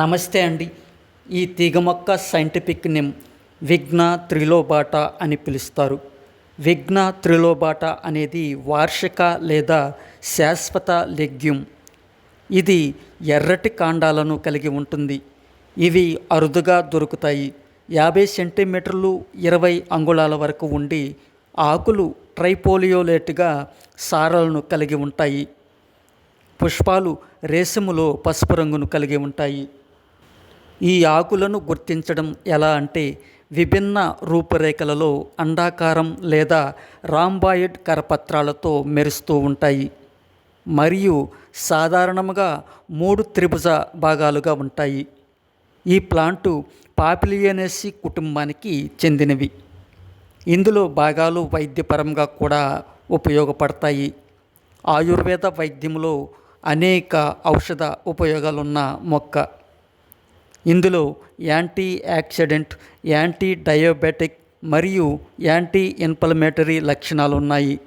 నమస్తే అండి. ఈ తీగ మొక్క సైంటిఫిక్ నేమ్ విఘ్న త్రిలోబాట అని పిలుస్తారు. విఘ్న త్రిలోబాట అనేది వార్షిక లేదా శాశ్వత లెగ్యూమ్. ఇది ఎర్రటి కాండాలను కలిగి ఉంటుంది. ఇవి అరుదుగా దొరుకుతాయి. యాభై సెంటీమీటర్లు ఇరవై అంగుళాల వరకు ఉండి ఆకులు ట్రైపోలియోలేట్గా సారలను కలిగి ఉంటాయి. పుష్పాలు రేసములో పసుపు రంగును కలిగి ఉంటాయి. ఈ ఆకులను గుర్తించడం ఎలా అంటే విభిన్న రూపురేఖలలో అండాకారం లేదా రాంబాయిడ్ కరపత్రాలతో మెరుస్తూ ఉంటాయి. మరియు సాధారణంగా మూడు త్రిభుజ భాగాలుగా ఉంటాయి. ఈ ప్లాంటు పాపిలియనేసి కుటుంబానికి చెందినవి. ఇందులో భాగాలు వైద్యపరంగా కూడా ఉపయోగపడతాయి. ఆయుర్వేద వైద్యంలో అనేక ఔషధ ఉపయోగాలున్న మొక్క. ఇందులో యాంటీ యాక్సిడెంట్ యాంటీ డయాబెటిక్ మరియు యాంటీ ఇన్ఫ్లమేటరీ లక్షణాలు ఉన్నాయి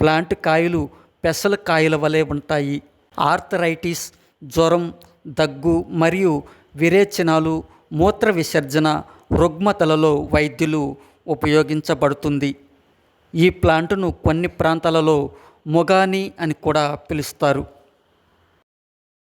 ప్లాంట్ కాయలు పెసల కాయల వలె ఉంటాయి. ఆర్థరైటిస్ జ్వరం దగ్గు మరియు విరేచనాలు మూత్ర విసర్జన రుగ్మతలలో వైద్యులు ఉపయోగించబడుతుంది. ఈ ప్లాంటును కొన్ని ప్రాంతాలలో మొగాని అని కూడా పిలుస్తారు.